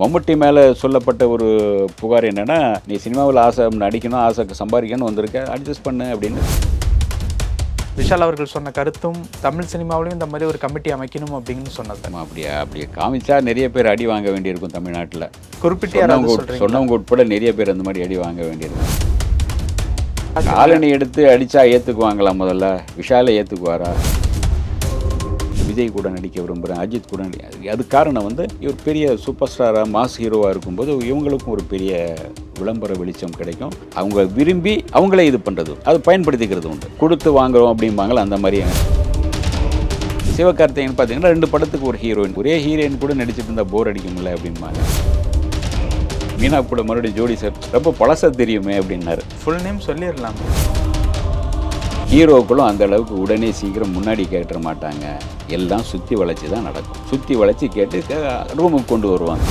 மம்முட்டி மேலே சொல்லப்பட்ட ஒரு புகார் என்னன்னா நீ சினிமாவில் ஆசை நடிக்கணும் ஆசை சம்பாதிக்கணும் வந்திருக்க அட்ஜஸ்ட் பண்ணு அப்படின்னு. விஷால் அவர்கள் சொன்ன கருத்தும் தமிழ் சினிமாவிலையும் இந்த மாதிரி ஒரு கமிட்டி அமைக்கணும் அப்படின்னு சொன்னது அப்படியே அப்படியே. காமிச்சா நிறைய பேர் அடி வாங்க வேண்டியிருக்கும் தமிழ்நாட்டில். குறிப்பிட்டு சொன்னவங்க உட்பட நிறைய பேர் அந்த மாதிரி அடி வாங்க வேண்டியிருக்கும். காலனி எடுத்து அடிச்சா ஏற்றுக்குவாங்களா முதல்ல? விஷாலை ஏற்றுக்குவாரா விஜய் கூட நடிக்க விரும்புகிறேன் அஜித் கூட நடி அது- காரணம் வந்து இவர் பெரிய சூப்பர் ஸ்டாராக மாஸ் ஹீரோவாக இருக்கும்போது இவங்களுக்கும் ஒரு பெரிய விளம்பர வெளிச்சம் கிடைக்கும். அவங்க விரும்பி அவங்களே இது பண்ணுறது அது பயன்படுத்திக்கிறது உண்டு. கொடுத்து வாங்குறோம் அப்படிம்பாங்களே அந்த மாதிரி சிவகார்த்திகேயன் பார்த்தீங்கன்னா ரெண்டு படத்துக்கு ஒரு ஹீரோயின் ஒரே ஹீரோயின் கூட நடிச்சிட்டு இருந்தால் போர் அடிக்கும்ல அப்படிம்பாங்க. மீனா கூட மறுபடியும் ஜோடி சார். ரொம்ப பழசாக தெரியுமே அப்படின்னாரு. ஃபுல் நேம் சொல்லிடலாம். ஹீரோக்களும் அந்த அளவுக்கு உடனே சீக்கிரம் முன்னாடி கேட்டுற மாட்டாங்க. எல்லாம் சுற்றி வளைச்சி தான் நடக்கும். சுற்றி வளைச்சி கேட்டு ரூமுக்கு கொண்டு வருவாங்க.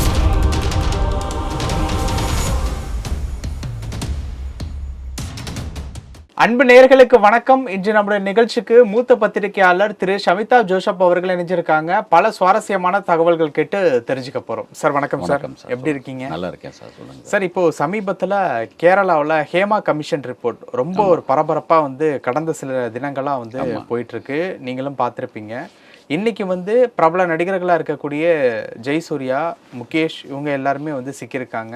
அன்பு நேயர்களுக்கு வணக்கம். இன்று நம்முடைய நிகழ்ச்சிக்கு மூத்த பத்திரிகையாளர் திரு ஷமிதா ஜோசப் அவர்கள் இணைஞ்சிருக்காங்க. பல சுவாரஸ்யமான தகவல்கள் கேட்டு தெரிஞ்சுக்க போறோம். சார் வணக்கம் சார். எப்படி இருக்கீங்க? நல்லா இருக்கேன் சார். சொல்லுங்க. சார் இப்போ சமீபத்துல கேரளாவுல ஹேமா கமிஷன் ரிப்போர்ட் ரொம்ப ஒரு பரபரப்பா வந்து கடந்த சில தினங்களா வந்து போயிட்டு இருக்கு. நீங்களும் பார்த்திருப்பீங்க. இன்னைக்கு வந்து பிரபல நடிகர்களா இருக்கக்கூடிய ஜெயசூர்யா முகேஷ் இவங்க எல்லாருமே வந்து சிக்கியிருக்காங்க.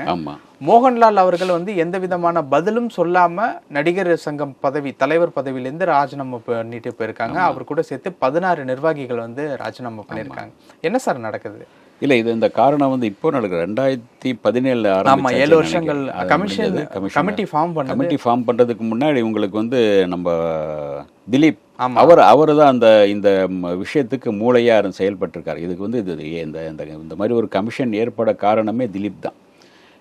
மோகன்லால் அவர்கள் வந்து எந்த விதமான பதிலும் சொல்லாம நடிகர் சங்கம் பதவி தலைவர் பதவியிலேருந்து ராஜினாமா பண்ணிட்டு போயிருக்காங்க. அவர் கூட சேர்த்து பதினாறு நிர்வாகிகள் வந்து ராஜினாமா பண்ணியிருக்காங்க. என்ன சார் நடக்குது? இல்லை இது இந்த காரணம் வந்து இப்போ நடக்குது. ரெண்டாயிரத்தி பதினேழுல ஆமா ஏழு வருஷங்கள் கமிஷன் கமிட்டி ஃபார்ம் பண்ணது. கமிட்டி ஃபார்ம் பண்ணுறதுக்கு முன்னாடி உங்களுக்கு வந்து நம்ம திலீப். அவர் அவர் தான் அந்த இந்த விஷயத்துக்கு மூளையாக செயல்பட்டிருக்காரு. இதுக்கு வந்து இது இந்த இந்த மாதிரி ஒரு கமிஷன் ஏற்பட காரணமே திலீப் தான்.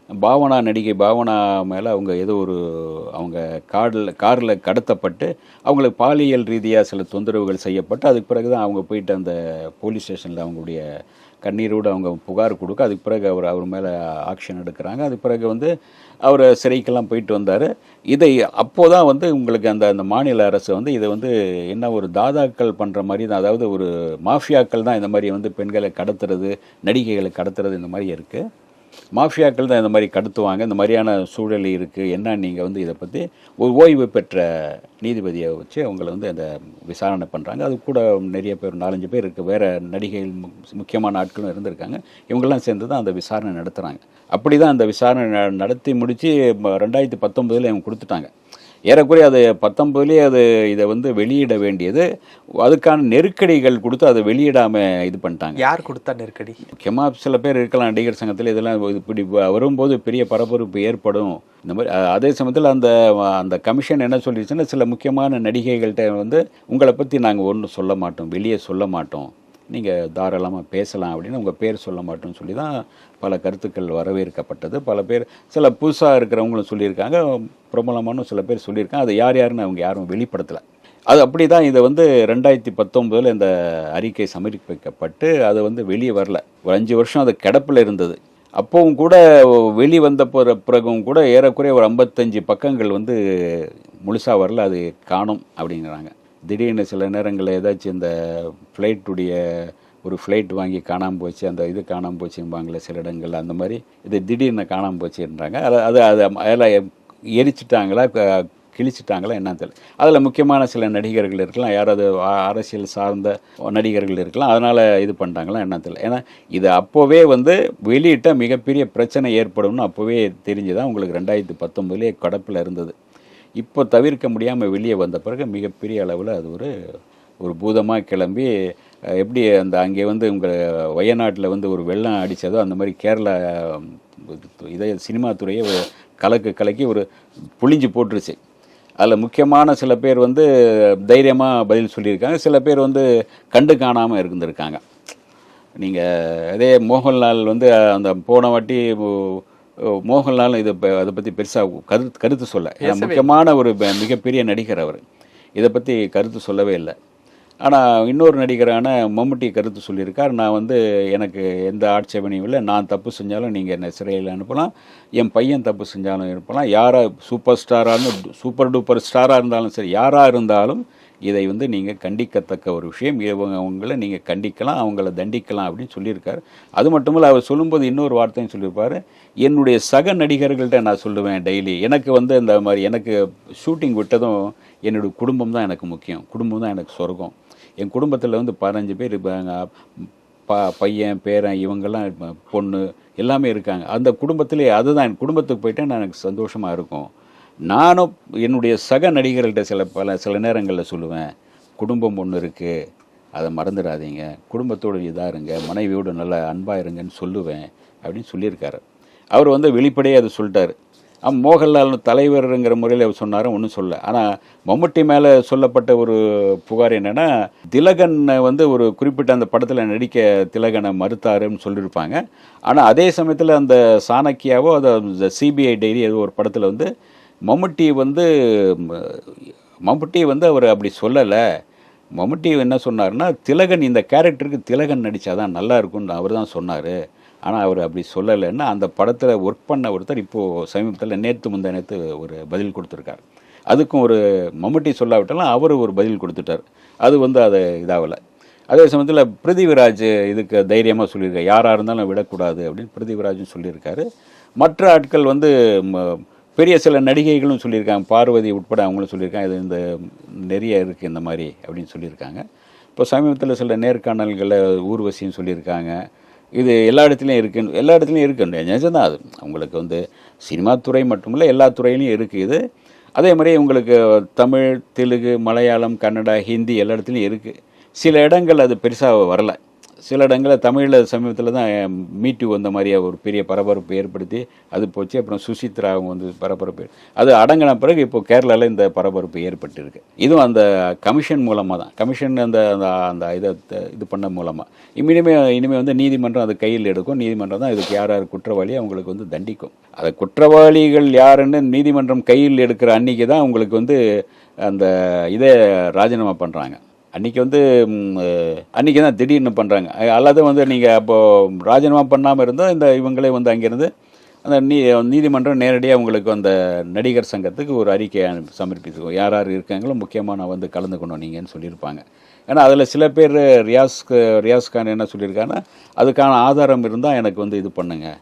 பாவனா நடிகை பாவனா மேலே அவங்க ஏதோ ஒரு அவங்க காரில் காரில் கடத்தப்பட்டு அவங்களுக்கு பாலியல் ரீதியாக சில தொந்தரவுகள் செய்யப்பட்டு அதுக்கு பிறகு தான் அவங்க போயிட்டு அந்த போலீஸ் ஸ்டேஷனில் அவங்களுடைய கண்ணீரோடு அவங்க புகார் கொடுக்க அதுக்கு பிறகு அவர் அவர் மேலே ஆக்ஷன் எடுக்கிறாங்க. அதுக்கு பிறகு வந்து அவர் சிறைக்கெல்லாம் போயிட்டு வந்தார். இதை அப்போ தான் வந்து உங்களுக்கு அந்த அந்த மாநில அரசு வந்து இதை வந்து என்ன ஒரு தாதாக்கள் பண்ணுற மாதிரி தான் அதாவது ஒரு மாஃபியாக்கள் தான் இந்த மாதிரி வந்து பெண்களை கடத்துறது நடிகைகளை கடத்துறது இந்த மாதிரி இருக்குது மாஃபியாக்கள் தான் இந்த மாதிரி கடத்துவாங்க. இந்த மாதிரியான சூழல் இருக்குது என்ன நீங்கள் வந்து இதை பற்றி ஒரு ஓய்வு பெற்ற நீதிபதியை வச்சு அவங்கள வந்து அந்த விசாரணை பண்ணுறாங்க அது கூட நிறைய பேர் நாலஞ்சு பேர் இருக்குது வேறு நடிகைகள் மு- முக்கியமான ஆட்களும் இருந்திருக்காங்க. இவங்கெல்லாம் சேர்ந்து தான் அந்த விசாரணை நடத்துகிறாங்க அப்படி தான் அந்த விசாரணை ந- நடத்தி முடித்து ரெண்டாயிரத்தி பத்தொம்பதில் இவங்க கொடுத்துட்டாங்க. ஏறக்குறைய அது பத்தொம்பதுலேயே அது இதை வந்து வெளியிட வேண்டியது. அதுக்கான நெருக்கடிகள் கொடுத்து அதை வெளியிடாமல் இது பண்ணிட்டாங்க. யார் கொடுத்தா நெருக்கடி? முக்கியமாக சில பேர் இருக்கலாம் நடிகர் சங்கத்தில் இதெல்லாம் இது இப்படி வரும்போது பெரிய பரபரப்பு ஏற்படும். இந்த மாதிரி அதே சமயத்தில் அந்த அந்த கமிஷன் என்ன சொல்லிடுச்சுன்னா சில முக்கியமான நடிகைகள்கிட்ட வந்து உங்களை பற்றி நாங்கள் ஒன்றும் சொல்ல மாட்டோம் வெளியே சொல்ல மாட்டோம். நீங்கள் தாராளமாக பேசலாம் அப்படின்னு உங்கள் பேர் சொல்ல மாட்டோம்னு சொல்லி தான் பல கருத்துக்கள் வரவேற்கப்பட்டது. பல பேர் சில புதுசாக இருக்கிறவங்களும் சொல்லியிருக்காங்க. பிரபலமான சில பேர் சொல்லியிருக்காங்க. அது யார் யாருன்னு அவங்க யாரும் வெளிப்படுத்தலை. அது அப்படி தான் இதை வந்து ரெண்டாயிரத்தி பத்தொம்போதில் இந்த அறிக்கை சமர்ப்பிக்கப்பட்டு அது வந்து வெளியே வரல. ஒரு அஞ்சு வருஷம் அது கிடப்பில் இருந்தது. அப்போவும் கூட வெளி வந்த பிற- பிறகும் கூட ஏறக்குறைய ஒரு ஐம்பத்தஞ்சு பக்கங்கள் வந்து முழுசாக வரல. அது காணும் அப்படிங்கிறாங்க. திடீர்னு சில நேரங்களில் ஏதாச்சும் இந்த ஃப்ளைட்டுடைய ஒரு ஃப்ளைட் வாங்கி காணாமல் போச்சு அந்த இது காணாமல் போச்சும்பாங்களே சில இடங்கள்ல அந்த மாதிரி இது திடீர்னு காணாமல் போச்சுன்றாங்க. அது அது அது அதில் எரிச்சிட்டாங்களா க- கிழிச்சிட்டாங்களா என்னன்னு தெரியல. அதில் முக்கியமான சில நடிகர்கள் இருக்கலாம் யாராவது அரசியல் சார்ந்த நடிகர்கள் இருக்கலாம் அதனால் இது பண்ணிட்டாங்களா என்ன தெரியல. ஏன்னா இது அப்போவே வந்து வெளியிட்ட மிகப்பெரிய பிரச்சனை ஏற்படும்னு அப்போவே தெரிஞ்சுதான் உங்களுக்கு ரெண்டாயிரத்தி பத்தொம்பதுலேயே கடப்பில் இருந்தது. இப்போ தவிர்க்க முடியாமல் வெளியே வந்த பிறகு மிகப்பெரிய அளவில் அது ஒரு ஒரு பூதமாக கிளம்பி எப்படி அந்த அங்கே வந்து உங்கள் வயநாட்டில் வந்து ஒரு வெள்ளம் அடித்ததோ அந்த மாதிரி கேரளா இதே இதை சினிமா துறையை ஒரு கலக்கு கலக்கி ஒரு புளிஞ்சு போட்டுருச்சு. அதில் முக்கியமான சில பேர் வந்து தைரியமாக பதில் சொல்லியிருக்காங்க. சில பேர் வந்து கண்டு காணாமல் இருந்திருக்காங்க. நீங்கள் அதே மோகன்லால் வந்து அந்த போன வாட்டி மோகன்லால் இதை அதை பற்றி பெருசாக கருத்து கருத்து சொல்ல. முக்கியமான ஒரு மிகப்பெரிய நடிகர் அவர். இதை பற்றி கருத்து சொல்லவே இல்லை. ஆனால் இன்னொரு நடிகரான மம்முட்டி கருத்து சொல்லியிருக்கார். நான் வந்து எனக்கு எந்த ஆட்சேபனையும் இல்லை. நான் தப்பு செஞ்சாலும் நீங்கள் என்னை சிறையில் அனுப்பலாம். என் பையன் தப்பு செஞ்சாலும் இருப்பலாம். யாராக சூப்பர் ஸ்டாரான சூப்பர் டூப்பர் ஸ்டாராக இருந்தாலும் சரி யாராக இருந்தாலும் இதை வந்து நீங்கள் கண்டிக்கத்தக்க ஒரு விஷயம். இவங்க அவங்கள நீங்கள் கண்டிக்கலாம் அவங்கள தண்டிக்கலாம் அப்படின்னு சொல்லியிருக்காரு. அது மட்டுமல்ல அவர் சொல்லும்போது இன்னொரு வார்த்தையும் சொல்லியிருப்பார். என்னுடைய சக நடிகர்கள்ட்ட நான் சொல்லுவேன் டெய்லி. எனக்கு வந்து இந்த மாதிரி எனக்கு ஷூட்டிங் விட்டதும் என்னுடைய குடும்பம் தான் எனக்கு முக்கியம். குடும்பம் தான் எனக்கு சொர்க்கம். என் குடும்பத்தில் வந்து பதினஞ்சு பேர் இருப்பாங்க. ப பையன் பேரன் இவங்கெல்லாம் பொண்ணு எல்லாமே இருக்காங்க. அந்த குடும்பத்திலே அதுதான். என் குடும்பத்துக்கு போயிட்டேன் நான் எனக்கு சந்தோஷமாக இருக்கும். நானும் என்னுடைய சக நடிகர்கள்ட்ட சில பல சில நேரங்களில் சொல்லுவேன் குடும்பம் ஒன்று இருக்குது அதை மறந்துடாதீங்க. குடும்பத்தோடு இதாக இருங்க மனைவியோடு நல்லா அன்பாக இருங்கன்னு சொல்லுவேன். அப்படின்னு சொல்லியிருக்காரு. அவர் வந்து வெளிப்படையாக அதை சொல்லிட்டார். ஆம் மோகன்லால் தலைவருங்கிற முறையில் அவர் சொன்னாரும் ஒன்றும் சொல்ல. ஆனால் மம்முட்டி மேலே சொல்லப்பட்ட ஒரு புகார் என்னென்னா திலகனை வந்து ஒரு குறிப்பிட்ட அந்த படத்தில் நடிக்க திலகனை மறுத்தாருன்னு சொல்லியிருப்பாங்க. ஆனால் அதே சமயத்தில் அந்த சாணக்கியாவோ அதை சிபிஐ டைரி ஏதோ ஒரு படத்தில் வந்து மம்முட்டி வந்து மம்முட்டி வந்து அவர் அப்படி சொல்லலை. மம்முட்டி என்ன சொன்னார்னா திலகன் இந்த கேரக்டருக்கு திலகன் நடித்தாதான் நல்லா இருக்கும்னு அவர் தான் சொன்னார். ஆனால் அவர் அப்படி சொல்லலைன்னா அந்த படத்தில் ஒர்க் பண்ண ஒருத்தர் இப்போது சமீபத்தில் நேற்று முந்தா நேற்று ஒரு பதில் கொடுத்துருக்கார். அதுக்கும் ஒரு மம்முட்டி சொல்லாவிட்டாலும் அவர் ஒரு பதில் கொடுத்துட்டார். அது வந்து அதை இதாகலை. அதே சமயத்தில் பிருத்திவிராஜ் இதுக்கு தைரியமாக சொல்லியிருக்காரு யாராக இருந்தாலும் விடக்கூடாது அப்படின்னு பிருத்திவிராஜும் சொல்லியிருக்காரு. மற்ற ஆட்கள் வந்து ம- பெரிய சில நடிகைகளும் சொல்லியிருக்காங்க. பார்வதி உட்பட அவங்களும் சொல்லியிருக்காங்க. இது இந்த நிறைய இருக்குது இந்த மாதிரி அப்படின்னு சொல்லியிருக்காங்க. இப்போ சமீபத்தில் சில நேர்காணல்களை ஊர்வசியும் சொல்லியிருக்காங்க. இது எல்லா இடத்துலையும் இருக்குன்னு எல்லா இடத்துலையும் இருக்கு. நிஜம்தான் அது. அவங்களுக்கு வந்து சினிமா துறை மட்டுமில்ல எல்லா துறையிலையும் இருக்குது இது. அதே மாதிரி உங்களுக்கு தமிழ் தெலுங்கு மலையாளம் கன்னடா ஹிந்தி எல்லா இடத்துலையும் இருக்குது சில இடங்கள் அது பெருசாக வரலை. சில இடங்களில் தமிழில் சமீபத்தில் தான் மீட்டு வந்த மாதிரியே ஒரு பெரிய பரபரப்பு ஏற்படுத்தி அது போச்சு. அப்புறம் சுசித்ரா அவங்க வந்து பரபரப்பு அது அடங்கின பிறகு இப்போ கேரளாவில் இந்த பரபரப்பு ஏற்பட்டிருக்கு. இதுவும் அந்த கமிஷன் மூலமாக தான். கமிஷன் அந்த அந்த அந்த இதை இது பண்ண மூலமாக இனிமே இனிமேல் வந்து நீதிமன்றம் அது கையில் எடுக்கும். நீதிமன்றம் தான் இதுக்கு யார் யார் குற்றவாளி அவங்களுக்கு வந்து தண்டிக்கும். அதை குற்றவாளிகள் யாருன்னு நீதிமன்றம் கையில் எடுக்கிற அன்னைக்கு தான் அவங்களுக்கு வந்து அந்த இதை ராஜினாமா பண்ணுறாங்க அன்றைக்கி வந்து அன்றைக்கி அன்னைக்கு தான் திடீர்னு பண்ணுறாங்க அல்லது வந்து நீங்கள் அப்போது ராஜினாமா பண்ணாமல் இருந்தால் இந்த இவங்களே வந்து அங்கேருந்து அந்த நீ நீதிமன்றம் நேரடியாக உங்களுக்கு அந்த நடிகர் சங்கத்துக்கு ஒரு அறிக்கையை அனுப்பி- யார் யார் இருக்காங்களோ முக்கியமாக நான் வந்து கலந்துக்கணும் நீங்கன்னு சொல்லியிருப்பாங்க. ஏன்னா அதில் சில பேர் ரியாஸ்க்கு ரியாஸ் கான் என்ன சொல்லியிருக்காங்கன்னா அதுக்கான ஆதாரம் இருந்தால் எனக்கு வந்து இது பண்ணுங்கள்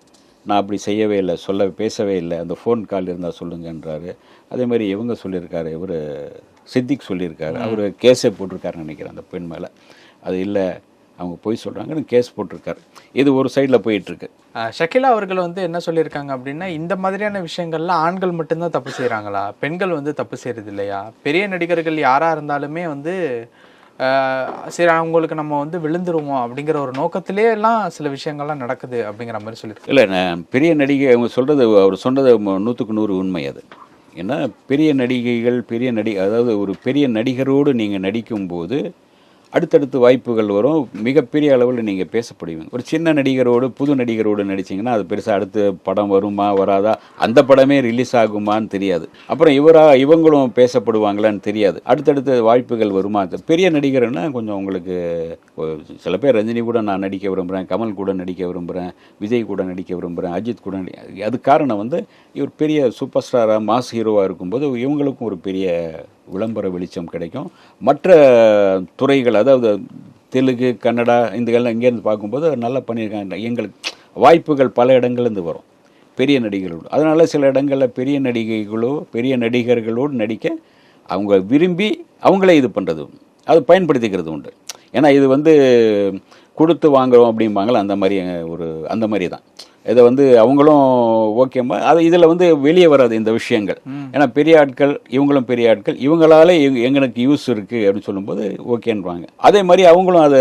நான் அப்படி செய்யவே இல்லை சொல்ல பேசவே இல்லை அந்த ஃபோன் கால் இருந்தால் சொல்லுங்கன்றாரு. அதே மாதிரி இவங்க சொல்லியிருக்காரு இவர் சித்திக் சொல்லியிருக்காரு. அவர் கேஸே போட்டிருக்காருன்னு நினைக்கிறேன் அந்த பெண் மேலே. அது இல்லை அவங்க போய் சொல்கிறாங்கன்னு கேஸ் போட்டிருக்காரு. இது ஒரு சைடில் போயிட்டுருக்கு. ஷகிலா அவர்கள் வந்து என்ன சொல்லியிருக்காங்க அப்படின்னா இந்த மாதிரியான விஷயங்கள்ல ஆண்கள் மட்டும்தான் தப்பு செய்றாங்களா? பெண்கள் வந்து தப்பு செய்யறது இல்லையா பெரிய நடிகர்கள் யாரா இருந்தாலுமே வந்து சரி அவங்களுக்கு நம்ம வந்து விழுந்துருவோம் அப்படிங்கிற ஒரு நோக்கத்திலே எல்லாம் சில விஷயங்கள்லாம் நடக்குது அப்படிங்கிற மாதிரி சொல்லியிருக்காங்க இல்லை பெரிய நடிகை அவங்க சொல்கிறது அவர் சொன்னது நூற்றுக்கு நூறு உண்மை அது. ஏன்னா பெரிய நடிகைகள் பெரிய நடி அதாவது ஒரு பெரிய நடிகரோடு நீங்கள் நடிக்கும்போது அடுத்தடுத்து வாய்ப்புகள் வரும். மிகப்பெரிய அளவில் நீங்கள் பேசப்படுவீங்க. ஒரு சின்ன நடிகரோடு புது நடிகரோடு நடிச்சிங்கன்னா அது பெருசாக அடுத்து படம் வருமா வராதா? அந்த படமே ரிலீஸ் ஆகுமான்னு தெரியாது. அப்புறம் இவரா இவங்களும் பேசப்படுவாங்களான்னு தெரியாது. அடுத்தடுத்து வாய்ப்புகள் வருமா? பெரிய நடிகர்னா கொஞ்சம் உங்களுக்கு சில பேர் ரஜினி கூட நான் நடிக்க விரும்புகிறேன் கமல் கூட நடிக்க விரும்புகிறேன் விஜய் கூட நடிக்க விரும்புகிறேன் அஜித் கூட நடி- அது காரணம் வந்து இவர் பெரிய சூப்பர் ஸ்டாராக மாஸ் ஹீரோவாக இருக்கும்போது இவங்களுக்கும் ஒரு பெரிய விளம்பர வெளிச்சம் கிடைக்கும். மற்ற துறைகள் அதாவது தெலுங்கு கன்னடா இதுகள்லாம் இங்கேருந்து பார்க்கும்போது நல்லா பண்ணியிருக்காங்க. எங்களுக்கு வாய்ப்புகள் பல இடங்கள்லேருந்து வரும். பெரிய நடிகர்களோடு. அதனால் சில இடங்களில் பெரிய நடிகைகளோ பெரிய நடிகர்களோடு நடிக்க அவங்க விரும்பி அவங்களே இது பண்ணுறது அது பயன்படுத்திக்கிறது உண்டு. ஏன்னா இது வந்து கொடுத்து வாங்குறோம் அப்படிம்பாங்களே அந்த மாதிரி ஒரு அந்த மாதிரி தான். இதை வந்து அவங்களும் ஓகேம்மா அது இதில் வந்து வெளியே வராது இந்த விஷயங்கள். ஏன்னா பெரிய ஆட்கள் இவங்களும் பெரிய ஆட்கள் இவங்களால எங்க- எங்களுக்கு யூஸ் இருக்குது அப்படின்னு சொல்லும்போது ஓகேன்றாங்க அதே மாதிரி அவங்களும் அதை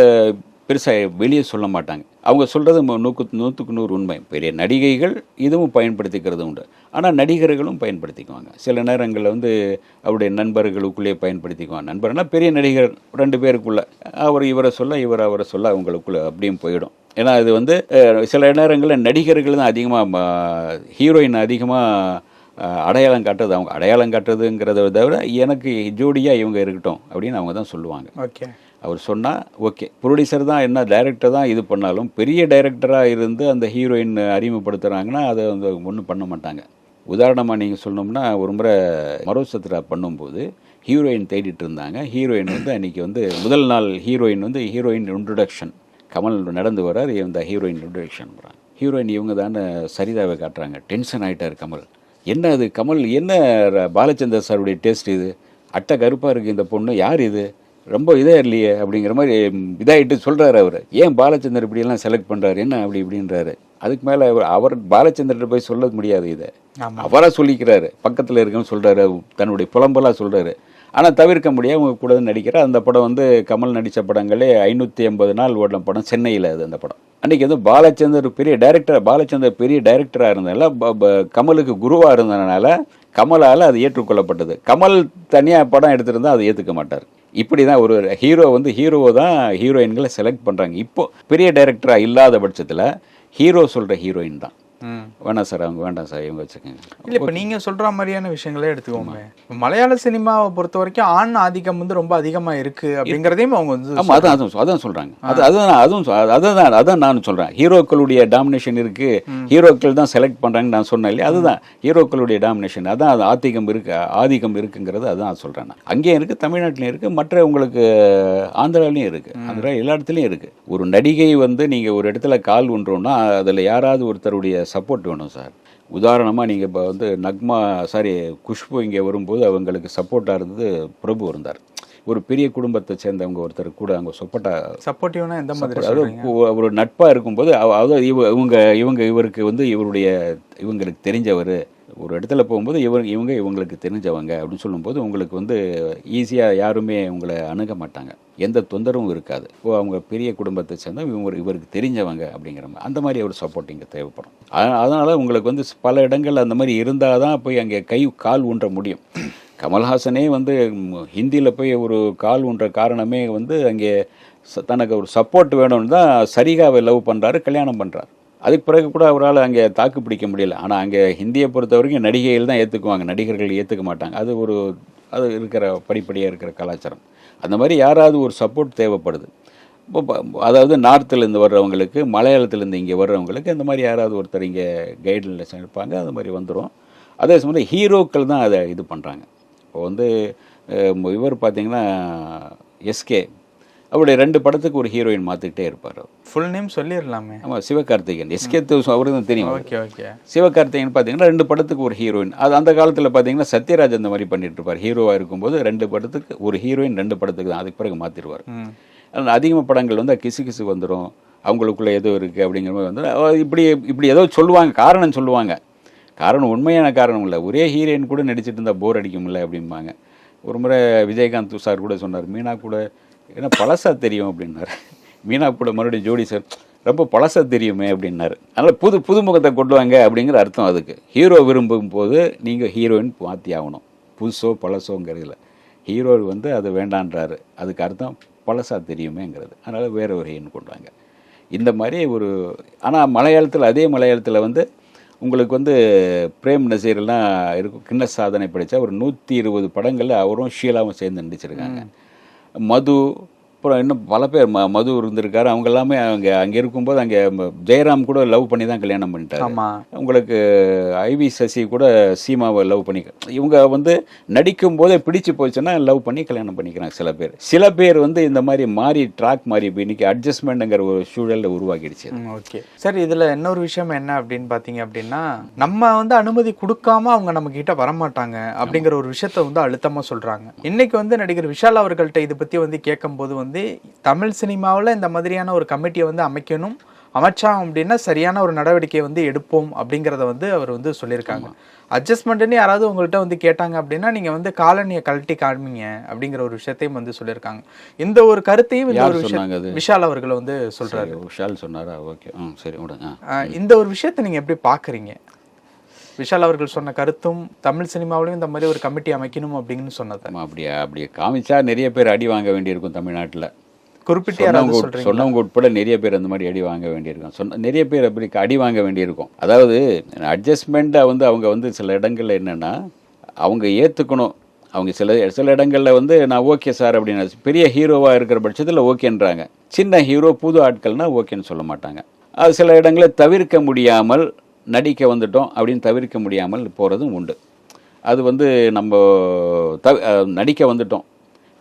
பெருசாக வெளியே சொல்ல மாட்டாங்க. அவங்க சொல்கிறது நூக்கு நூற்றுக்கு நூறு உண்மை. பெரிய நடிகைகள் இதுவும் பயன்படுத்திக்கிறது உண்டு. ஆனால் நடிகர்களும் பயன்படுத்திக்குவாங்க. சில நேரங்களில் வந்து அவருடைய நண்பர்களுக்குள்ளேயே பயன்படுத்திக்குவாங்க. நண்பர்னா பெரிய நடிகர் ரெண்டு பேருக்குள்ள அவர் இவரை சொல்ல இவர் அவரை சொல்ல அவங்களுக்குள்ள அப்படியும் போயிடும். ஏன்னா இது வந்து சில நேரங்களில் நடிகர்கள் தான் அதிகமாக ஹீரோயின் அதிகமாக அடையாளம் காட்டுறது. அவங்க அடையாளம் காட்டுறதுங்கிறத தவிர எனக்கு ஜோடியாக இவங்க இருக்கட்டும் அப்படின்னு அவங்க தான் சொல்லுவாங்க. ஓகே. அவர் சொன்னால் ஓகே. ப்ரொடியூசர் தான் என்ன டைரக்டர் தான் இது பண்ணாலும் பெரிய டைரக்டராக இருந்து அந்த ஹீரோயின் அறிமுகப்படுத்துகிறாங்கன்னா அதை வந்து ஒன்றும் பண்ண மாட்டாங்க. உதாரணமாக நீங்கள் சொல்லணும்னா ஒரு முறை மரோ சத்ரா பண்ணும்போது ஹீரோயின் தேடிட்டு இருந்தாங்க. ஹீரோயின் வந்து அன்றைக்கி வந்து முதல் நாள் ஹீரோயின் வந்து ஹீரோயின் இன்ட்ரொடக்ஷன் கமல் நடந்து வரார் இந்த ஹீரோயின் இன்ட்ரொடக்ஷன் போகிறாங்க ஹீரோயின் இவங்க தானே சரிதாவை காட்டுறாங்க. டென்ஷன் ஆகிட்டார் கமல். என்ன அது கமல்? என்ன பாலச்சந்தர் சாருடைய டேஸ்ட் இது? அட்டை கருப்பாக இருக்குது இந்த பொண்ணு. யார் இது? ரொம்ப இதே இல்லையே அப்படிங்கிற மாதிரி இதாகிட்டு சொல்கிறாரு அவர். ஏன் பாலச்சந்தர் இப்படியெல்லாம் செலக்ட் பண்ணுறாரு என்ன அப்படி இப்படின்றாரு? அதுக்கு மேலே அவர் பாலச்சந்தர்கிட்ட போய் சொல்ல முடியாது இதை. அவராக சொல்லிக்கிறாரு. பக்கத்தில் இருக்கன்னு சொல்கிறாரு தன்னுடைய புலம்பலாக சொல்கிறாரு ஆனால் தவிர்க்க முடியாது. அவங்க கூட நடிக்கிறார் அந்த படம் வந்து கமல் நடித்த படங்களே ஐநூற்றி எண்பது நாள் ஓடின படம். சென்னையில் அது அந்த படம். அன்றைக்கி வந்து பாலச்சந்தர் பெரிய டைரக்டர் பாலச்சந்தர் பெரிய டைரக்டராக இருந்தனால கமலுக்கு குருவாக இருந்ததுனால கமலால் அது ஏற்றுக்கொள்ளப்பட்டது. கமல் தனியாக படம் எடுத்திருந்தால் அதை ஏற்றுக்க மாட்டார். இப்படி தான் ஒரு ஹீரோ வந்து ஹீரோவை தான் ஹீரோயின்களை செலக்ட் பண்ணுறாங்க இப்போது பெரிய டைரக்டராக இல்லாத பட்சத்தில் ஹீரோ சொல்கிற ஹீரோயின் தான். ம். வேணாம் சார் அவங்க வேண்டாம் சார் இவங்க வச்சுக்கோங்க. இல்ல இப்ப நீங்க சொல்ற மாதிரியான விஷயங்களே எடுத்துக்கோங்க. இப்ப மலையாள சினிமாவை பொறுத்த வரைக்கும் ஆண் ஆதிக்கம் வந்து ரொம்ப அதிகமா இருக்கு அப்படிங்கறதையும் அவங்க வந்து ஆமாம் அதான் அதுவும் அதான் சொல்கிறாங்க அது அதுதான் அதுவும் அதுதான் அதான் நானும் சொல்கிறேன் ஹீரோக்களுடைய டாமினேஷன் இருக்குது ஹீரோக்கள் தான் செலக்ட் பண்ணுறாங்கன்னு நான் சொன்னேன் இல்லையா? அதுதான். ஹீரோக்களுடைய டாமினேஷன். அதான் அது ஆதிக்கம் இருக்கு ஆதிக்கம் இருக்குங்கிறது அதான் சொல்கிறேன் நான். அங்கேயும் இருக்குது தமிழ்நாட்டிலையும் இருக்குது மற்ற உங்களுக்கு ஆந்திராலையும் இருக்குது ஆந்திரா எல்லா இடத்துலையும் இருக்குது ஒரு நடிகை வந்து நீங்கள் ஒரு இடத்துல கால் ஊன்றோன்னா அதில் யாராவது ஒருத்தருடைய சப்போர்ட் வேணும் சார் உதாரணமாக நீங்கள் இப்போ வந்து நக்மா சாரி குஷ்பு இங்கே வரும்போது அவங்களுக்கு சப்போர்ட்டாக இருந்தது பிரபு இருந்தார். ஒரு பெரிய குடும்பத்தை சேர்ந்தவங்க ஒருத்தர் கூட அவங்க சொப்பட்டா சப்போர்ட்டிவ்னா எந்த மாதிரி அதாவது ஒரு நட்பாக இருக்கும்போது அதாவது இவ இவங்க இவங்க இவருக்கு வந்து இவருடைய இவங்களுக்கு தெரிஞ்சவர் ஒரு இடத்துல போகும்போது இவங்க இவங்க இவங்களுக்கு தெரிஞ்சவங்க அப்படின்னு சொல்லும்போது உங்களுக்கு வந்து ஈஸியாக யாருமே உங்களை அணுக மாட்டாங்க. எந்த தொந்தரவும் இருக்காது. ஓ அவங்க பெரிய குடும்பத்தை சேர்ந்தால் இவங்க இவருக்கு தெரிஞ்சவங்க அப்படிங்கிற மாதிரி. அந்த மாதிரி ஒரு சப்போர்ட் இங்கே தேவைப்படும். அதனால் உங்களுக்கு வந்து பல இடங்கள் அந்த மாதிரி இருந்தால் தான் போய் அங்கே கை கால் ஊன்ற முடியும். கமல்ஹாசனே வந்து ஹிந்தியில் போய் ஒரு கால் ஊன்ற காரணமே வந்து அங்கே தனக்கு ஒரு சப்போர்ட் வேணும்னு தான் சரிகாவை லவ் பண்ணுறாரு கல்யாணம் பண்ணுறாரு அதுக்கு பிறகு கூட அவரால் அங்கே தாக்கு பிடிக்க முடியல. ஆனால் அங்கே ஹிந்தியை பொறுத்த வரைக்கும் நடிகைகள் தான் ஏற்றுக்குவாங்க நடிகர்கள் ஏற்றுக்க மாட்டாங்க. அது ஒரு அது இருக்கிற படிப்படியாக இருக்கிற கலாச்சாரம். அந்த மாதிரி யாராவது ஒரு சப்போர்ட் தேவைப்படுது. இப்போ அதாவது நார்த்துலேருந்து வர்றவங்களுக்கு மலையாளத்துலேருந்து இங்கே வர்றவங்களுக்கு இந்த மாதிரி யாராவது ஒருத்தர் இங்கே கைட்லைன்ஸ் இருப்பாங்க அது மாதிரி வந்துடும் அதே சமயம் ஹீரோக்கள் தான் அதை இது பண்ணுறாங்க இப்போ வந்து இவர் பார்த்திங்கன்னா எஸ்கே அவருடைய ரெண்டு படத்துக்கு ஒரு ஹீரோயின் மாற்றிக்கிட்டே இருப்பார் ஃபுல் நேம் சொல்லிடலாமே. ஆமாம் சிவகார்த்திகேயன். எஸ்கே அவருக்கு தான் தெரியும் ஓகே ஓகே சிவகார்த்திகேயன் பார்த்தீங்கன்னா ரெண்டு படத்துக்கு ஒரு ஹீரோயின். அது அந்த காலத்தில் பார்த்தீங்கன்னா சத்யராஜ் அந்த மாதிரி பண்ணிட்டு இருப்பார். ஹீரோவாக இருக்கும்போது ரெண்டு படத்துக்கு ஒரு ஹீரோயின் ரெண்டு படத்துக்கு தான். அதுக்கு பிறகு மாற்றிடுவார் ம். அதிகமாக படங்கள் வந்து கிசு கிசு வந்துடும் அவங்களுக்குள்ள ஏதோ இருக்குது அப்படிங்கிற மாதிரி வந்து இப்படி இப்படி ஏதோ சொல்லுவாங்க காரணம் சொல்லுவாங்க. காரணம் உண்மையான காரணம் இல்லை. ஒரே ஹீரோயின் கூட நடிச்சிட்டு இருந்தால் போர் அடிக்கும்ல அப்படிம்பாங்க. ஒரு முறை விஜயகாந்த் சார் கூட சொன்னார். மீனா கூட ஏன்னா பழசா தெரியும் அப்படின்னாரு. மீனா கூட மறுபடியும் ஜோடி சார் ரொம்ப பழசா தெரியுமே அப்படின்னாரு. அதனால் புது புதுமுகத்தை கொண்டு வாங்க அப்படிங்கிற அர்த்தம் அதுக்கு. ஹீரோ விரும்பும் போது நீங்கள் ஹீரோயின் மாற்றி ஆகணும். புதுசோ பழசோங்கிறதுல. ஹீரோ வந்து அது வேண்டான்றாரு. அதுக்கு அர்த்தம் பழசா தெரியுமேங்கிறது. அதனால் வேற ஒரு ஹீரோயின் கொண்டு வாங்க. இந்த மாதிரி ஒரு ஆனால் மலையாளத்தில் அதே மலையாளத்தில் வந்து உங்களுக்கு வந்து பிரேம் நசீர்லாம் இருக்கும். கிண்ண சாதனை படித்தா ஒரு நூற்றி இருபது படங்களில் அவரும் ஷீலாவும் சேர்ந்து நடிச்சிருக்காங்க. மது அப்புறம் இன்னும் பல பேர் ம மது இருந்திருக்காரு. அவங்க எல்லாமே அங்கே அங்கே இருக்கும்போது அங்கே ஜெயராம் கூட லவ் பண்ணி தான் கல்யாணம் பண்ணிட்டாரு. உங்களுக்கு ஐவி சசி கூட சீமாவை லவ் பண்ணி இவங்க வந்து நடிக்கும் போதே பிடிச்சு போச்சுன்னா லவ் பண்ணி கல்யாணம் பண்ணிக்கிறாங்க சில பேர். சில பேர் வந்து இந்த மாதிரி மாறி ட்ராக் மாறி இன்னைக்கு அட்ஜஸ்ட்மெண்ட்டுங்கிற ஒரு சூழலில் உருவாக்கிடுச்சு ஓகே. சார் இதுல இன்னொரு விஷயம் என்ன அப்படின்னு பாத்தீங்க அப்படின்னா நம்ம வந்து அனுமதி கொடுக்காம அவங்க நம்ம கிட்ட வரமாட்டாங்க அப்படிங்கிற ஒரு விஷயத்த வந்து அழுத்தமா சொல்றாங்க. இன்னைக்கு வந்து நடிகர் விஷால் அவர்கள்ட்ட இதை பத்தி வந்து கேட்கும்போது வந்து தமிழ் சினிமாவுல இந்த மாதிரியான ஒரு கமிட்டியை வந்து அமைக்கணும். அமைச்சாம் அப்படின்னா சரியான ஒரு நடவடிக்கையை வந்து எடுப்போம் அப்படிங்கிறத வந்து அவர் வந்து சொல்லியிருக்காங்க. அட்ஜஸ்ட்மெண்ட்னு யாராவது உங்கள்கிட்ட வந்து கேட்டாங்க அப்படின்னா நீங்க வந்து காலனியை கழட்டி காமிங்க அப்படிங்கிற ஒரு விஷயத்தையும் வந்து சொல்லியிருக்காங்க. இந்த ஒரு கருத்தையும் இந்த ஒரு? விஷயம் விஷால் அவர்கள் வந்து சொல்றாரு. சரி, விஷால் சொன்னாரா? ஓகே. சரி விடுங்க. இந்த ஒரு விஷயத்தை நீங்க எப்படி பாக்குறீங்க? விஷால் அவர்கள் சொன்ன கருத்தும் தமிழ் சினிமாவிலையும் இந்த மாதிரி ஒரு கமிட்டி அமைக்கணும் அப்படின்னு சொன்னது. அப்படியே அப்படியே. காமிச்சா நிறைய பேர் அடி வாங்க வேண்டியிருக்கும் தமிழ்நாட்டில். குறிப்பிட்டு சொன்னவங்க உட்பட நிறைய பேர் அந்த மாதிரி அடி வாங்க வேண்டியிருக்கும். சொன்ன நிறைய பேர் அப்படி அடி வாங்க வேண்டியிருக்கும். அதாவது அட்ஜஸ்ட்மெண்ட்டை வந்து அவங்க வந்து சில இடங்கள்ல என்னன்னா அவங்க ஏற்றுக்கணும் அவங்க சில சில இடங்களில் வந்து நான் ஓகே சார் அப்படின்னு பெரிய ஹீரோவாக இருக்கிற பட்சத்தில் ஓகேன்றாங்க. சின்ன ஹீரோ புது ஆட்கள்னா ஓகேன்னு சொல்ல மாட்டாங்க. அது சில இடங்களில் தவிர்க்க முடியாமல் நடிக்க வந்துட்டோம் அப்படின்னு தவிர்க்க முடியாமல் போகிறதும் உண்டு. அது வந்து நம்ம த நடிக்க வந்துட்டோம்.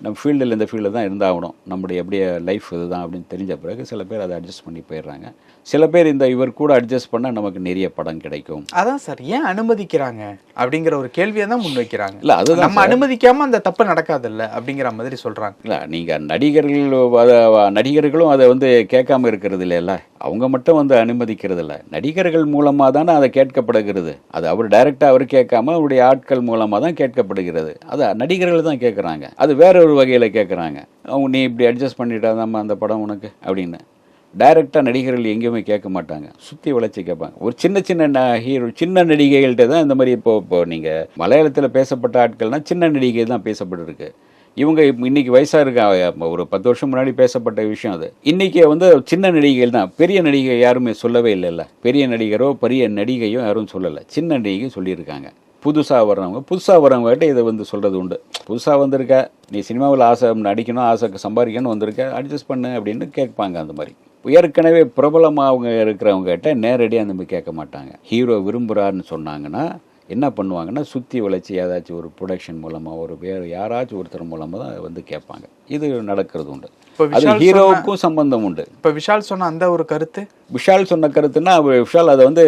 நம்ம ஃபீல்டில் இந்த ஃபீல்டில் தான் இருந்தாகணும். நம்முடைய எப்படியே லைஃப் இதுதான் அப்படின்னு தெரிஞ்ச பிறகு சில பேர் அதை அட்ஜஸ்ட் பண்ணி போயிடுறாங்க. சில பேர் இந்த இவர் கூட அட்ஜஸ்ட் பண்ணால் நமக்கு நிறைய படம் கிடைக்கும். அதான் சார் ஏன் அனுமதிக்கிறாங்க? அப்படிங்கிற ஒரு கேள்வியை தான் முன்வைக்கிறாங்க. இல்லை அதுதான் நம்ம அனுமதிக்காம அந்த தப்பு நடக்காதுல்ல அப்படிங்கிற மாதிரி சொல்றாங்க. இல்லை நீங்கள் நடிகர்கள் அதை நடிகர்களும் அதை வந்து கேட்காம இருக்கிறது இல்லைல்ல. அவங்க மட்டும் வந்து அனுமதிக்கிறது இல்லை. நடிகர்கள் மூலமாக தானே அதை கேட்கப்படுகிறது. அது அவர் டைரெக்டாக அவர் கேட்காம அவருடைய ஆட்கள் மூலமாக தான் கேட்கப்படுகிறது. அது நடிகர்கள் தான் கேட்குறாங்க. அது வேற ஒரு வகையில் கேட்குறாங்க. அவங்க நீ இப்படி அட்ஜஸ்ட் பண்ணிட்டாதாம்மா அந்த படம் உனக்கு? அப்படின்னு. டைரெக்டாக நடிகர்கள் எங்கேயுமே கேட்க மாட்டாங்க. சுற்றி வளைச்சி கேட்பாங்க. ஒரு சின்ன சின்ன ஹீரோ சின்ன நடிகைகள்கிட்ட தான் இந்த மாதிரி இப்போ இப்போ நீங்கள் மலையாளத்தில் பேசப்பட்ட ஆட்கள்னா சின்ன நடிகை தான் பேசப்பட்டிருக்கு. இவங்க இன்னைக்கு வயசாக இருக்க ஒரு பத்து வருஷம் முன்னாடி பேசப்பட்ட விஷயம் அது. இன்றைக்கி வந்து சின்ன நடிகைகள் தான். பெரிய நடிகை யாருமே சொல்லவே இல்லைல்ல. பெரிய நடிகரோ பெரிய நடிகையோ யாரும் சொல்லலை. சின்ன நடிகை சொல்லியிருக்காங்க. புதுசாக வர்றவங்க புதுசாக வர்றவங்ககிட்ட இதை வந்து சொல்கிறது உண்டு. புதுசாக வந்திருக்க நீ சினிமாவில் ஆசை நடிக்கணும் ஆசை சம்பாதிக்கணும் வந்திருக்க அட்ஜஸ்ட் பண்ணு அப்படின்னு கேட்பாங்க அந்த மாதிரி. ஏற்கனவே பிரபலமாக அவங்க இருக்கிறவங்ககிட்ட நேரடியாக அந்த மாதிரி கேட்க மாட்டாங்க. ஹீரோ விரும்புகிறாருன்னு சொன்னாங்கன்னா என்ன பண்ணுவாங்கன்னா சுற்றி வளைச்சி ஏதாச்சும் ஒரு ப்ரொடக்ஷன் மூலமாக ஒரு வேறு யாராச்சும் ஒருத்தர் மூலமாக தான் வந்து கேட்பாங்க. இது நடக்கிறது உண்டு. அது ஹீரோவுக்கும் சம்பந்தம் உண்டு. இப்ப விஷால் சொன்ன அந்த ஒரு கருத்து? விஷால் சொன்ன கருத்துன்னா விஷால் அதை வந்து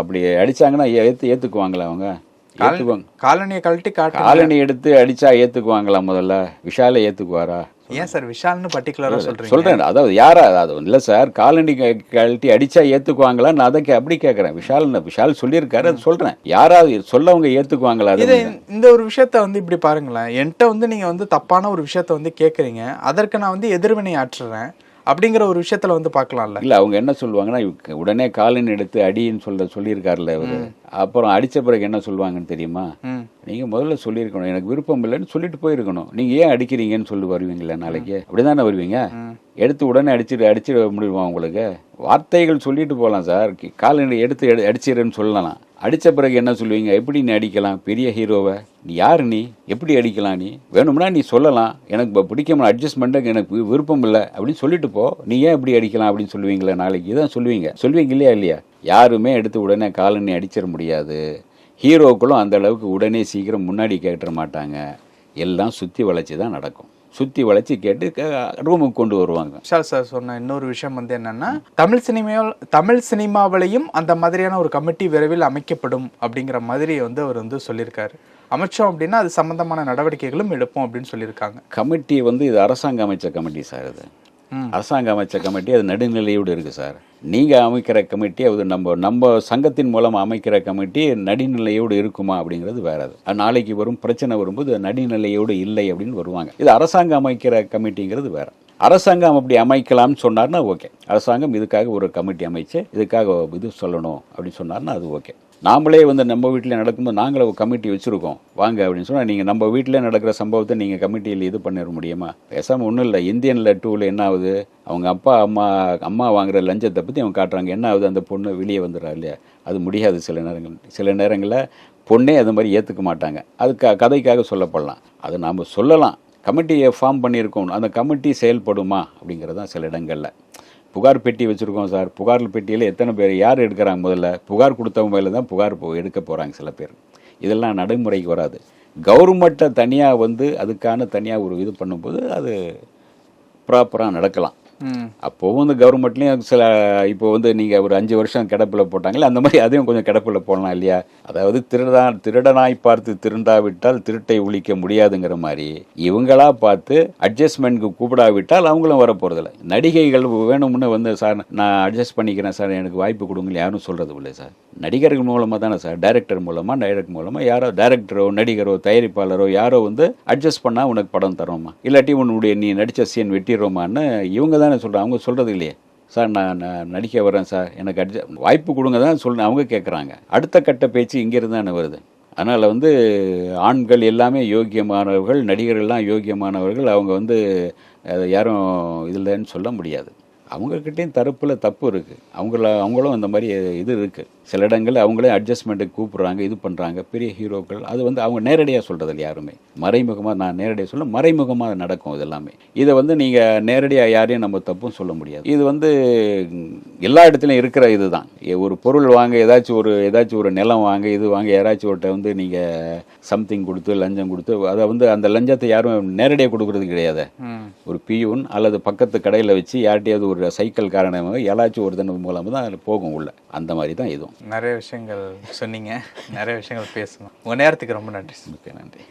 அப்படி அடிச்சாங்கன்னா ஏற்று ஏற்றுக்குவாங்களா அவங்க? ஏற்றுக்குவாங்க காலனியை கழட்டி காட்டு காலனி எடுத்து அடிச்சா ஏற்றுக்குவாங்களா முதல்ல? விஷாலை ஏற்றுக்குவாரா ஏன் சார் விஷால்னு பர்டிகுலரா சொல்றீங்க? சொல்றேன். அதாவது யாரா அது இல்லை சார் காலனி கழட்டி அடிச்சா ஏத்துக்குவாங்களா நான் அதை அப்படி கேட்கறேன் விஷால் விஷால் சொல்லியிருக்காரு அது சொல்றேன். யாராவது சொல்லவங்க ஏத்துக்குவாங்களா அது இது இந்த ஒரு விஷயத்த வந்து இப்படி பாருங்களேன். என்கிட்ட வந்து நீங்க வந்து தப்பான ஒரு விஷயத்த வந்து கேக்குறீங்க. அதற்கு நான் வந்து எதிர்வினை ஆற்றுறேன். அப்படிங்கிற ஒரு விஷயத்துல வந்து பார்க்கலாம்ல. இல்ல அவங்க என்ன சொல்லுவாங்கன்னா உடனே காலனி எடுத்து அடின்னு சொல்ல சொல்லியிருக்காருல்ல அவரு அப்புறம் அடிச்ச பிறகு என்ன சொல்லுவாங்கன்னு தெரியுமா? ம். நீங்க முதல்ல சொல்லியிருக்கணும். எனக்கு விருப்பம் இல்லைன்னு சொல்லிட்டு போயிருக்கணும். நீங்க ஏன் அடிக்கிறீங்கன்னு சொல்லி வருவீங்களா நாளைக்கு? அப்படிதானே வருவீங்க? எடுத்து உடனே அடிச்சிட்டு அடிச்சிட முடியுமா உங்களுக்கு? வார்த்தைகள் சொல்லிட்டு போகலாம் சார். கி- காலனி எடுத்து எடு- அடிச்சிடுன்னு சொல்லலாம். அடிச்ச பிறகு என்ன சொல்லுவீங்க? எப்படி நீ அடிக்கலாம்? பெரிய ஹீரோவை? நீ யார் நீ? எப்படி அடிக்கலாம் நீ? வேணும்னா நீ சொல்லலாம். எனக்கு பிடிக்காம அட்ஜஸ்ட் பண்ணுறதுக்கு எனக்கு விருப்பம் இல்லை. அப்படின்னு சொல்லிட்டு போ. நீ ஏன் எப்படி அடிக்கலாம் அப்படின்னு சொல்லுவீங்களா நாளைக்கு? இதான் சொல்லுவீங்க. சொல்லுவீங்க இல்லையா இல்லையா? யாருமே எடுத்து உடனே காலனி அடிச்சிட முடியாது. ஹீரோக்களும் அந்த அளவுக்கு உடனே சீக்கிரம் முன்னாடி கேட்டுற மாட்டாங்க. எல்லாம் சுற்றி வளைச்சி தான் நடக்கும். சுற்றி வளைச்சி கேட்டு ரூமுக்கு கொண்டு வருவாங்க. விஷால் சார் சொன்ன இன்னொரு விஷயம் வந்து என்னன்னா தமிழ் சினிமாவில் தமிழ் சினிமாவிலையும் அந்த மாதிரியான ஒரு கமிட்டி விரைவில் அமைக்கப்படும் அப்படிங்கிற மாதிரி வந்து அவர் வந்து சொல்லியிருக்காரு. அமைச்சோம் அப்படின்னா அது சம்பந்தமான நடவடிக்கைகளும் எடுப்போம் அப்படின்னு சொல்லியிருக்காங்க. கமிட்டி வந்து இது அரசாங்கம் அமைச்ச கமிட்டி சார் இது. அரசாங்கம் அமைச்ச கமிட்டி அது நடுநிலையோடு இருக்குது சார். நீங்கள் அமைக்கிற கமிட்டி அது நம்ம நம்ம சங்கத்தின் மூலம் அமைக்கிற கமிட்டி நடுநிலையோடு இருக்குமா அப்படிங்கிறது வேற அது நாளைக்கு வரும் பிரச்சனை வரும்போது நடுநிலையோடு இல்லை அப்படின்னு வருவாங்க. இது அரசாங்கம் அமைக்கிற கமிட்டிங்கிறது வேற. அரசாங்கம் அப்படி அமைக்கலாம்னு சொன்னார்னா ஓகே. அரசாங்கம் இதுக்காக ஒரு கமிட்டி அமைச்சு இதுக்காக இது சொல்லணும் அப்படின்னு சொன்னார்னா அது ஓகே. நாமளே வந்து நம்ம வீட்டில் நடக்கும்போது நாங்களே ஒரு கமிட்டி வச்சுருக்கோம். வாங்க அப்படின்னு சொன்னால் நீங்கள் நம்ம வீட்டில் நடக்கிற சம்பவத்தை நீங்கள் கமிட்டியில் இது பண்ணிட முடியுமா? பேசாமல் ஒன்றும் இல்லை. இந்தியனில் டூவில் என்ன ஆகுது? அவங்க அப்பா அம்மா அம்மா வாங்குற லஞ்சத்தை பற்றி அவங்க காட்டுறாங்க. என்ன ஆகுது? அந்த பொண்ணு வெளியே வந்துடுறா இல்லையா? அது முடியாது சில நேரங்கள் சில நேரங்களில் பொண்ணே அது மாதிரி ஏற்றுக்க மாட்டாங்க. அது க கதைக்காக சொல்லப்படலாம். அதை நாம் சொல்லலாம். கமிட்டியை ஃபார்ம் பண்ணியிருக்கோம். அந்த கமிட்டி செயல்படுமா? அப்படிங்கிறது தான் சில இடங்களில். புகார் பெட்டி வச்சுருக்கோம் சார். புகார் பெட்டியில் எத்தனை பேர் யார் எடுக்கிறாங்க முதல்ல? புகார் கொடுத்தவங்க மேலே தான் புகார் எடுக்க போகிறாங்க சில பேர். இதெல்லாம் நடைமுறைக்கு வராது. கவர்மெண்ட்டை தனியாக வந்து அதுக்கான தனியாக ஒரு இது பண்ணும்போது அது ப்ராப்பராக நடக்கலாம். அப்போவும் வந்து கவர்மெண்ட்லேயும் சில இப்போ வந்து நீங்கள் ஒரு அஞ்சு வருஷம் கிடப்பில் போட்டாங்களே அந்த மாதிரி அதையும் கொஞ்சம் கிடப்பில் போடலாம் இல்லையா? அதாவது திருடா திருடனாய் பார்த்து திருண்டாவிட்டால் திருட்டை ஒழிக்க முடியாதுங்கிற மாதிரி இவங்களா பார்த்து அட்ஜஸ்ட்மெண்ட்க்கு கூப்பிடாவிட்டால் அவங்களும் வர போகிறதில்ல நடிகைகள் வேணும்னு வந்து சார் நான் அட்ஜஸ்ட் பண்ணிக்கிறேன் சார் எனக்கு வாய்ப்பு கொடுங்க யாரும் சொல்கிறது இல்லை சார். நடிகர்கள் மூலமாக தானே சார். டைரக்டர் மூலமாக டைரக்ட் மூலமாக யாரோ டைரக்டரோ நடிகரோ தயாரிப்பாளரோ யாரோ வந்து அட்ஜஸ்ட் பண்ணால் உனக்கு படம் தரோமா இல்லாட்டி உன்னுடைய நீ நடித்த சீன் வெட்டிடுறோமான்னு இவங்க தானே சொல்கிறேன் அவங்க சொல்கிறது இல்லையே. சார் நான் நான் நடிக்க வரேன் சார். எனக்கு அடிச்ச வாய்ப்பு கொடுங்க தான் சொல்ல அவங்க கேட்குறாங்க அடுத்த கட்ட பேச்சு இங்கேருந்து தானே வருது. அதனால் வந்து ஆண்கள் எல்லாமே யோக்கியமானவர்கள் நடிகர்கள்லாம் யோக்கியமானவர்கள். அவங்க வந்து யாரும் இல்லைன்னு சொல்ல முடியாது. அவங்கக்கிட்டேயும் தரப்பில் தப்பு இருக்குது அவங்கள அவங்களும் அந்த மாதிரி இது இருக்குது சில இடங்களில் அவங்களே அட்ஜஸ்ட்மெண்ட்டுக்கு கூப்பிட்றாங்க இது பண்ணுறாங்க பெரிய ஹீரோக்கள் அது வந்து அவங்க நேரடியாக சொல்கிறது இல்லை யாருமே. மறைமுகமாக நான் நேரடியாக சொல்ல மறைமுகமாக நடக்கும் இது எல்லாமே இதை வந்து நீங்கள் நேரடியாக யாரையும் நம்ம தப்பும் சொல்ல முடியாது. இது வந்து எல்லா இடத்துலையும் இருக்கிற இதுதான். தான் ஒரு பொருள் வாங்க ஏதாச்சும் ஒரு ஏதாச்சும் ஒரு நிலம் வாங்க இது வாங்க யாராச்சும் ஒருத்த வந்து நீங்கள் சம்திங் கொடுத்து லஞ்சம் கொடுத்து அதை வந்து அந்த லஞ்சத்தை யாரும் நேரடியாக கொடுக்கறது கிடையாது. ஒரு பியூன் அல்லது பக்கத்து கடையில் வச்சு யார்கிட்டயாவது ஒரு சைக்கிள் காரணமாக யாராச்சும் ஒருத்தன் மூலமாக தான் அதில் போகும் உள்ள. அந்த மாதிரி தான் இதுவும். நிறைய விஷயங்கள் சொன்னீங்க. நிறைய விஷயங்கள் பேசணும் உங்கள் நேரத்துக்கு ரொம்ப நன்றி மிக்க நன்றி.